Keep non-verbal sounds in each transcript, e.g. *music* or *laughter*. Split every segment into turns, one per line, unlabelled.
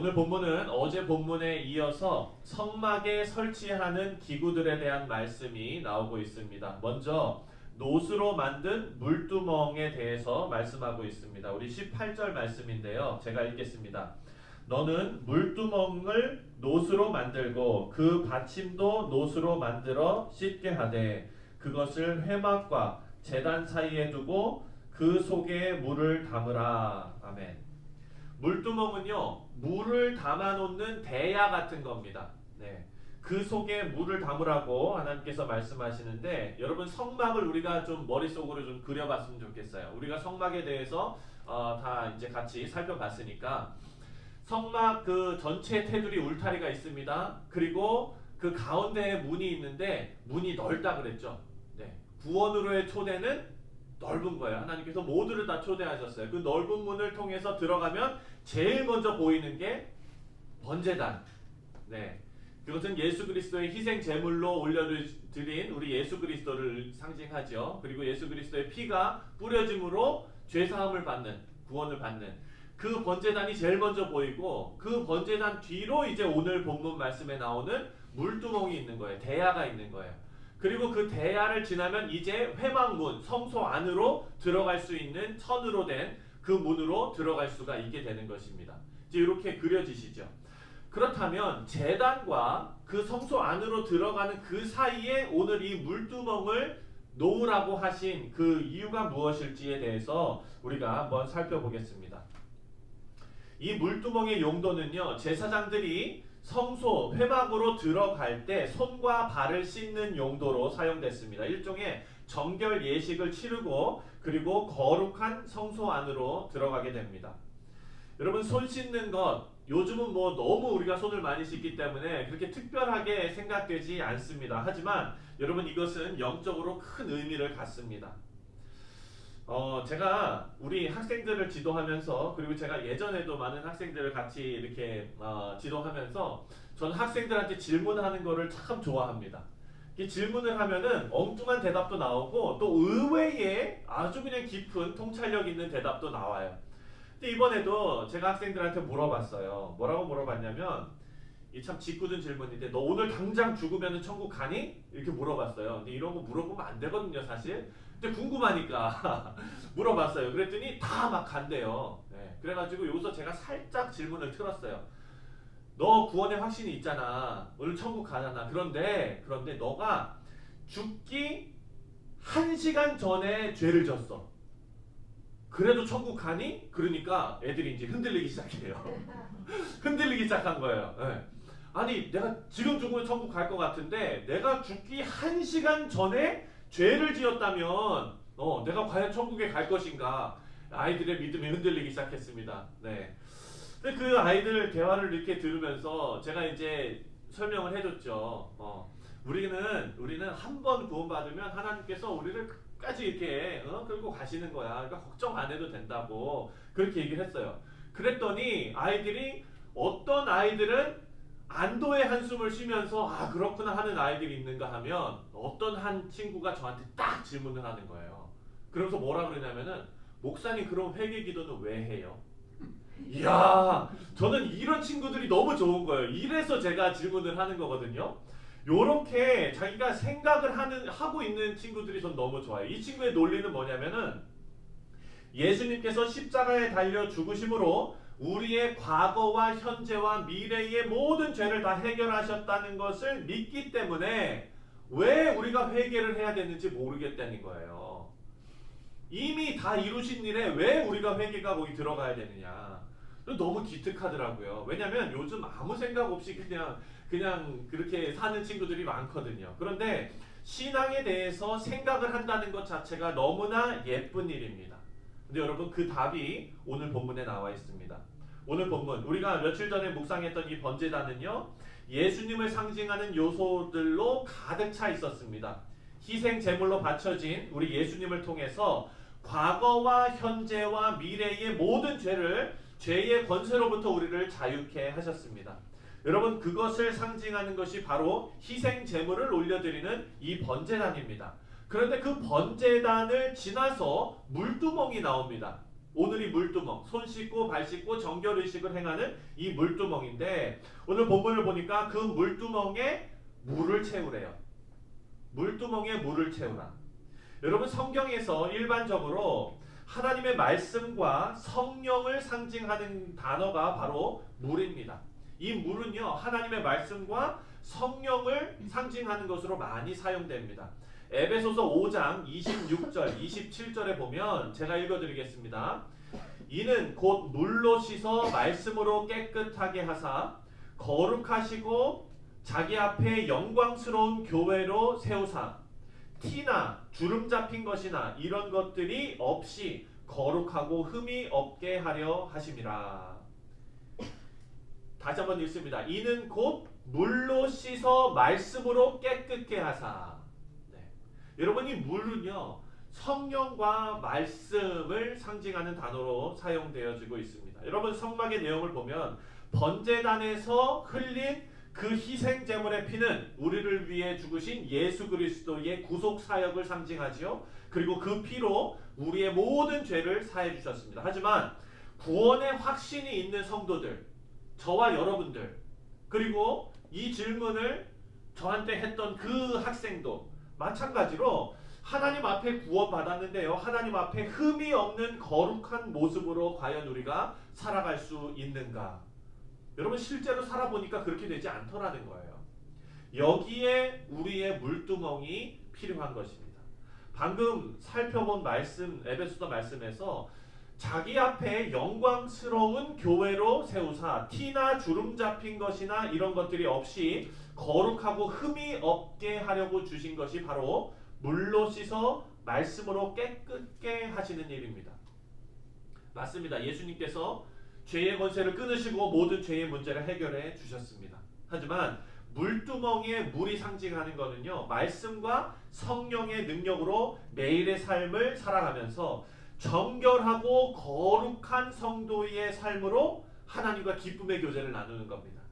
오늘 본문은 어제 본문에 이어서 성막에 설치하는 기구들에 대한 말씀이 나오고 있습니다. 먼저 노스로 만든 물두멍에 대해서 말씀하고 있습니다. 우리 18절 말씀인데요. 제가 읽겠습니다. 너는 물두멍을 노스로 만들고 그 받침도 노스로 만들어 씻게 하되 그것을 회막과 제단 사이에 두고 그 속에 물을 담으라. 아멘. 물두멍은요 물을 담아놓는 대야 같은 겁니다. 네. 그 속에 물을 담으라고 하나님께서 말씀하시는데 여러분 성막을 우리가 좀 머릿속으로 좀 그려봤으면 좋겠어요. 우리가 성막에 대해서 어, 다 이제 같이 살펴봤으니까 성막 그 전체 테두리 울타리가 있습니다. 그리고 그 가운데에 문이 있는데 문이 넓다 그랬죠. 네. 구원으로의 초대는 넓은 거예요. 하나님께서 모두를 다 초대하셨어요. 그 넓은 문을 통해서 들어가면 제일 먼저 보이는 게 번제단. 네. 그것은 예수 그리스도의 희생 제물로 올려드린 우리 예수 그리스도를 상징하죠. 그리고 예수 그리스도의 피가 뿌려짐으로 죄 사함을 받는 구원을 받는 그 번제단이 제일 먼저 보이고 그 번제단 뒤로 이제 오늘 본문 말씀에 나오는 물두멍이 있는 거예요. 대야가 있는 거예요. 그리고 그 대야를 지나면 이제 회막문 성소 안으로 들어갈 수 있는 천으로 된 그 문으로 들어갈 수가 있게 되는 것입니다. 이제 이렇게 그려지시죠. 그렇다면 재단과 그 성소 안으로 들어가는 그 사이에 오늘 이 물두멍을 놓으라고 하신 그 이유가 무엇일지에 대해서 우리가 한번 살펴보겠습니다. 이 물두멍의 용도는요, 제사장들이 성소 회막으로 들어갈 때 손과 발을 씻는 용도로 사용됐습니다. 일종의 정결 예식을 치르고 그리고 거룩한 성소 안으로 들어가게 됩니다. 여러분 손 씻는 것 요즘은 뭐 너무 우리가 손을 많이 씻기 때문에 그렇게 특별하게 생각되지 않습니다. 하지만 여러분 이것은 영적으로 큰 의미를 갖습니다. 어, 제가 우리 학생들을 지도하면서 그리고 제가 예전에도 많은 학생들을 같이 이렇게 어, 지도하면서 저는 학생들한테 질문하는 거를 참 좋아합니다. 이 질문을 하면은 엉뚱한 대답도 나오고 또 의외의 아주 그냥 깊은 통찰력 있는 대답도 나와요. 근데 이번에도 제가 학생들한테 물어봤어요. 뭐라고 물어봤냐면 이 참 짓궂은 질문인데 너 오늘 당장 죽으면 천국 가니? 이렇게 물어봤어요. 근데 이런 거 물어보면 안 되거든요, 사실. 근데 궁금하니까 *laughs* 물어봤어요. 그랬더니 다 막 간대요. 네. 그래가지고 여기서 제가 살짝 질문을 틀었어요. 너 구원의 확신이 있잖아. 오늘 천국 가잖아. 그런데 그런데 너가 죽기 한 시간 전에 죄를 졌어. 그래도 천국 가니? 그러니까 애들이 이제 흔들리기 시작해요. *laughs* 흔들리기 시작한 거예요. 네. 아니 내가 지금 죽으면 천국 갈 것 같은데 내가 죽기 한 시간 전에 죄를 지었다면 어 내가 과연 천국에 갈 것인가? 아이들의 믿음이 흔들리기 시작했습니다. 네. 근데 그 아이들 대화를 이렇게 들으면서 제가 이제 설명을 해줬죠. 어, 우리는 우리는 한 번 구원받으면 하나님께서 우리를 끝까지 이렇게 어, 끌고 가시는 거야. 그러니까 걱정 안 해도 된다고 그렇게 얘기를 했어요. 그랬더니 아이들이 어떤 아이들은 안도의 한숨을 쉬면서 아 그렇구나 하는 아이들이 있는가 하면 어떤 한 친구가 저한테 딱 질문을 하는 거예요. 그러면서 뭐라 그러냐면은 목사님 그럼 회개 기도는 왜 해요? 이야, 저는 이런 친구들이 너무 좋은 거예요. 이래서 제가 질문을 하는 거거든요. 요렇게 자기가 생각을 하는 하고 있는 친구들이 전 너무 좋아요. 이 친구의 논리는 뭐냐면은 예수님께서 십자가에 달려 죽으심으로 우리의 과거와 현재와 미래의 모든 죄를 다 해결하셨다는 것을 믿기 때문에 왜 우리가 회개를 해야 되는지 모르겠다는 거예요. 이미 다 이루신 일에 왜 우리가 회개가 거기 들어가야 되느냐. 너무 기특하더라고요. 왜냐면 요즘 아무 생각 없이 그냥 그냥 그렇게 사는 친구들이 많거든요. 그런데 신앙에 대해서 생각을 한다는 것 자체가 너무나 예쁜 일입니다. 근데 여러분 그 답이 오늘 본문에 나와 있습니다. 오늘 본문 우리가 며칠 전에 묵상했던 이 번제단은요 예수님을 상징하는 요소들로 가득 차 있었습니다. 희생 제물로 바쳐진 우리 예수님을 통해서 과거와 현재와 미래의 모든 죄를 죄의 권세로부터 우리를 자유케 하셨습니다. 여러분 그것을 상징하는 것이 바로 희생 제물을 올려드리는 이 번제단입니다. 그런데 그 번제단을 지나서 물두멍이 나옵니다. 오늘이 물두멍, 손 씻고 발 씻고 정결 의식을 행하는 이 물두멍인데 오늘 본문을 보니까 그 물두멍에 물을 채우래요. 물두멍에 물을 채우라. 여러분 성경에서 일반적으로 하나님의 말씀과 성령을 상징하는 단어가 바로 물입니다. 이 물은요 하나님의 말씀과 성령을 상징하는 것으로 많이 사용됩니다. 에베소서 5장 26절, 27절에 보면 제가 읽어드리겠습니다. 이는 곧 물로 씻어 말씀으로 깨끗하게 하사 거룩하시고 자기 앞에 영광스러운 교회로 세우사 티나 주름 잡힌 것이나 이런 것들이 없이 거룩하고 흠이 없게 하려 하심이라. 다시 한번 읽습니다. 이는 곧 물로 씻어 말씀으로 깨끗게 하사. 네. 여러분 이 물은요 성령과 말씀을 상징하는 단어로 사용되어지고 있습니다. 여러분 성막의 내용을 보면 번제단에서 흘린 그 희생 제물의 피는 우리를 위해 죽으신 예수 그리스도의 구속 사역을 상징하지요. 그리고 그 피로 우리의 모든 죄를 사해 주셨습니다. 하지만 구원의 확신이 있는 성도들, 저와 여러분들, 그리고 이 질문을 저한테 했던 그 학생도 마찬가지로 하나님 앞에 구원받았는데요. 하나님 앞에 흠이 없는 거룩한 모습으로 과연 우리가 살아갈 수 있는가? 여러분 실제로 살아보니까 그렇게 되지 않더라는 거예요. 여기에 우리의 물두멍이 필요한 것입니다. 방금 살펴본 말씀 에베소서 말씀에서 자기 앞에 영광스러운 교회로 세우사 티나 주름 잡힌 것이나 이런 것들이 없이 거룩하고 흠이 없게 하려고 주신 것이 바로 물로 씻어 말씀으로 깨끗게 하시는 일입니다. 맞습니다. 예수님께서 죄의 권세를 끊으시고 모든 죄의 문제를 해결해 주셨습니다. 하지만 물두멍에 물이 상징하는 것은요 말씀과 성령의 능력으로 매일의 삶을 살아가면서 정결하고 거룩한 성도의 삶으로 하나님과 기쁨의 교제를 나누는 겁니다.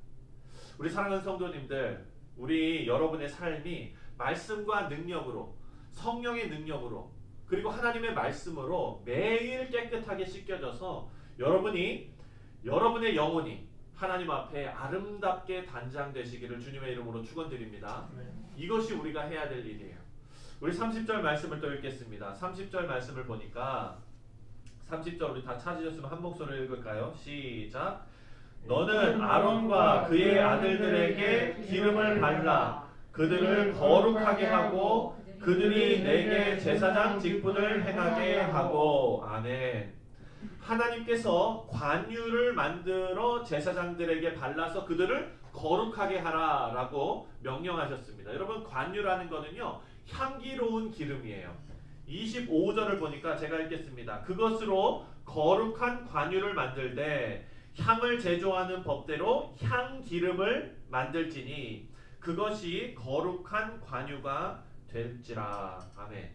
우리 사랑하는 성도님들, 우리 여러분의 삶이 말씀과 능력으로 성령의 능력으로 그리고 하나님의 말씀으로 매일 깨끗하게 씻겨져서 여러분이 여러분의 영혼이 하나님 앞에 아름답게 단장되시기를 주님의 이름으로 축원드립니다. 이것이 우리가 해야 될 일이에요. 우리 30절 말씀을 또 읽겠습니다. 30절 말씀을 보니까 30절 우리 다 찾으셨으면 한 목소리로 읽을까요? 시작. 너는 아론과 그의 아들들에게 기름을 발라 그들을 거룩하게 하고 그들이 내게 제사장 직분을 행하게 하고 아멘. 하나님께서 관유를 만들어 제사장들에게 발라서 그들을 거룩하게 하라라고 명령하셨습니다. 여러분 관유라는 거는요 향기로운 기름이에요. 25절을 보니까 제가 읽겠습니다. 그것으로 거룩한 관유를 만들되 향을 제조하는 법대로 향 기름을 만들지니 그것이 거룩한 관유가 될지라. 아멘.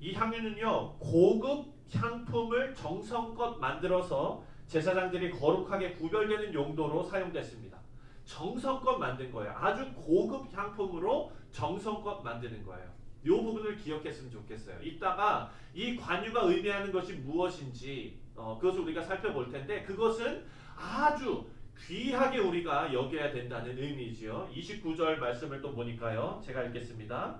이 향유는요 고급 향품을 정성껏 만들어서 제사장들이 거룩하게 구별되는 용도로 사용됐습니다. 정성껏 만든 거예요. 아주 고급 향품으로 정성껏 만드는 거예요. 이 부분을 기억했으면 좋겠어요. 이따가 이 관유가 의미하는 것이 무엇인지 어, 그것을 우리가 살펴볼 텐데 그것은 아주 귀하게 우리가 여겨야 된다는 의미지요. 29절 말씀을 또 보니까요. 제가 읽겠습니다.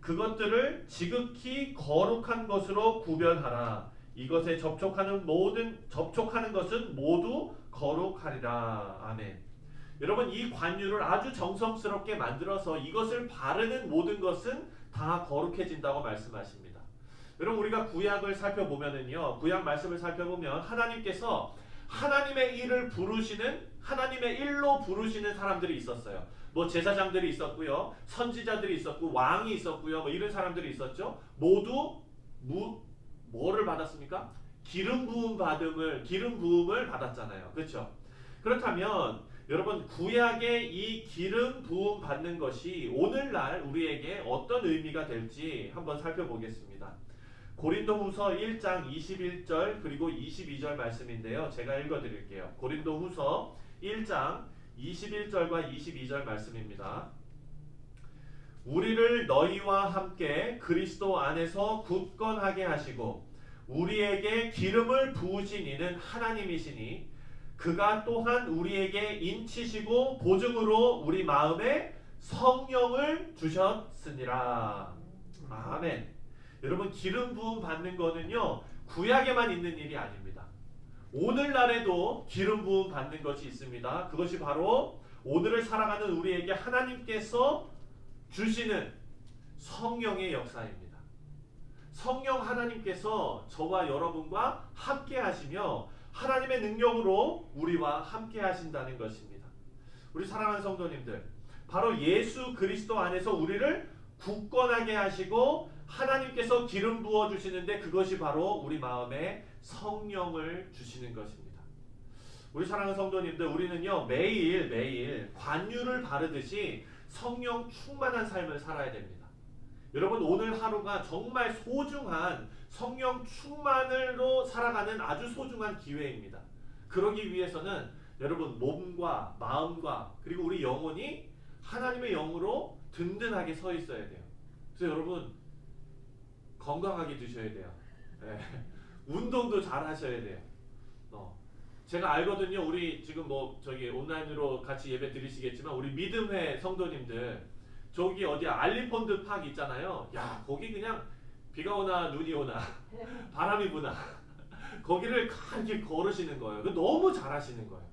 그것들을 지극히 거룩한 것으로 구별하라. 이것에 접촉하는 모든 접촉하는 것은 모두 거룩하리라. 아멘. 여러분 이 관유를 아주 정성스럽게 만들어서 이것을 바르는 모든 것은 다 거룩해진다고 말씀하십니다. 여러분 우리가 구약을 살펴보면은요. 구약 말씀을 살펴보면 하나님께서 하나님의 일을 부르시는 하나님의 일로 부르시는 사람들이 있었어요. 뭐 제사장들이 있었고요. 선지자들이 있었고 왕이 있었고요. 뭐 이런 사람들이 있었죠. 모두 무 뭐를 받았습니까? 기름 부음 받음을 기름 부음을 받았잖아요. 그렇죠? 그렇다면 여러분 구약의 이 기름 부음 받는 것이 오늘날 우리에게 어떤 의미가 될지 한번 살펴보겠습니다. 고린도후서 1장 21절 그리고 22절 말씀인데요. 제가 읽어 드릴게요. 고린도후서 1장 21절과 22절 말씀입니다. 우리를 너희와 함께 그리스도 안에서 굳건하게 하시고 우리에게 기름을 부으신 이는 하나님이시니 그가 또한 우리에게 인치시고 보증으로 우리 마음에 성령을 주셨으니라. 아멘. 여러분 기름 부음 받는 거는요 구약에만 있는 일이 아닙니다. 오늘날에도 기름 부음 받는 것이 있습니다. 그것이 바로 오늘을 살아가는 우리에게 하나님께서 주시는 성령의 역사입니다. 성령 하나님께서 저와 여러분과 함께 하시며 하나님의 능력으로 우리와 함께 하신다는 것입니다. 우리 사랑하는 성도님들, 바로 예수 그리스도 안에서 우리를 굳건하게 하시고 하나님께서 기름 부어 주시는데 그것이 바로 우리 마음에 성령을 주시는 것입니다. 우리 사랑하는 성도님들, 우리는요 매일 매일 관유를 바르듯이 성령 충만한 삶을 살아야 됩니다. 여러분 오늘 하루가 정말 소중한 성령 충만으로 살아가는 아주 소중한 기회입니다. 그러기 위해서는 여러분 몸과 마음과 그리고 우리 영혼이 하나님의 영으로 든든하게 서 있어야 돼요. 그래서 여러분 건강하게 드셔야 돼요. 예. *laughs* 운동도 잘 하셔야 돼요. 어. 제가 알거든요. 우리 지금 뭐 저기 온라인으로 같이 예배 드리시겠지만 우리 믿음회 성도님들 저기 어디 알리폰드 팍 있잖아요. 야 거기 그냥 비가 오나 눈이 오나 *laughs* 바람이 부나 *laughs* 거기를 이렇게 걸으시는 거예요. 그 너무 잘하시는 거예요.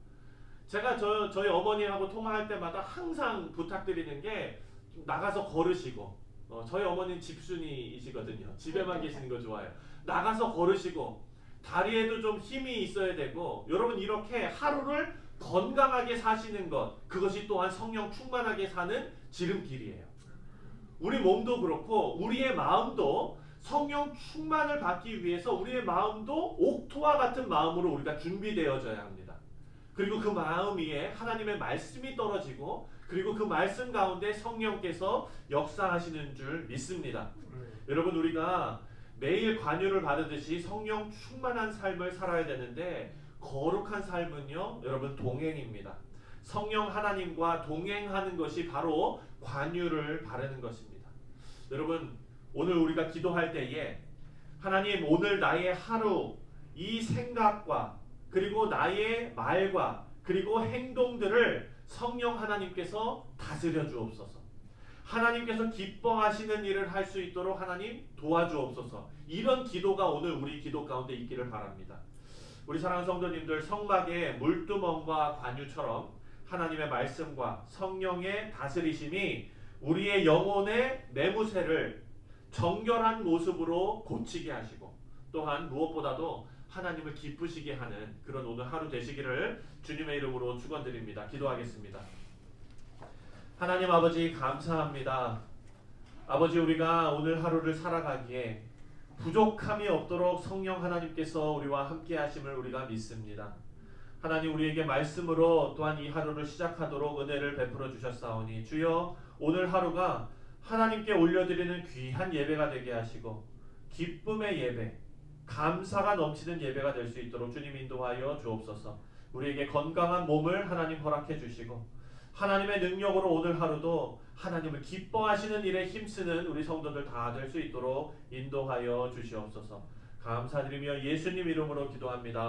제가 저 저희 어머니하고 통화할 때마다 항상 부탁드리는 게 나가서 걸으시고 어, 저희 어머니는 집순이이시거든요. 집에만 계시는 거 좋아해요. 나가서 걸으시고 다리에도 좀 힘이 있어야 되고 여러분 이렇게 하루를 건강하게 사시는 것 그것이 또한 성령 충만하게 사는 지름길이에요. 우리 몸도 그렇고 우리의 마음도 성령 충만을 받기 위해서 우리의 마음도 옥토와 같은 마음으로 우리가 준비되어져야 합니다. 그리고 그 마음 위에 하나님의 말씀이 떨어지고 그리고 그 말씀 가운데 성령께서 역사하시는 줄 믿습니다. 여러분 우리가 매일 관유를 받으듯이 성령 충만한 삶을 살아야 되는데 거룩한 삶은요 여러분 동행입니다. 성령 하나님과 동행하는 것이 바로 관유를 바르는 것입니다. 여러분 오늘 우리가 기도할 때에 하나님 오늘 나의 하루 이 생각과 그리고 나의 말과 그리고 행동들을 성령 하나님께서 다스려 주옵소서. 하나님께서 기뻐하시는 일을 할 수 있도록 하나님 도와주옵소서. 이런 기도가 오늘 우리 기도 가운데 있기를 바랍니다. 우리 사랑하는 성도님들 성막의 물두멍과 관유처럼 하나님의 말씀과 성령의 다스리심이 우리의 영혼의 매무새를 정결한 모습으로 고치게 하시고 또한 무엇보다도 하나님을 기쁘시게 하는 그런 오늘 하루 되시기를 주님의 이름으로 축원드립니다. 기도하겠습니다. 하나님 아버지 감사합니다. 아버지 우리가 오늘 하루를 살아가기에 부족함이 없도록 성령 하나님께서 우리와 함께 하심을 우리가 믿습니다. 하나님 우리에게 말씀으로 또한 이 하루를 시작하도록 은혜를 베풀어 주셨사오니 주여 오늘 하루가 하나님께 올려드리는 귀한 예배가 되게 하시고 기쁨의 예배, 감사가 넘치는 예배가 될 수 있도록 주님 인도하여 주옵소서. 우리에게 건강한 몸을 하나님 허락해 주시고 하나님의 능력으로 오늘 하루도 하나님을 기뻐하시는 일에 힘쓰는 우리 성도들 다 될 수 있도록 인도하여 주시옵소서. 감사드리며 예수님 이름으로 기도합니다.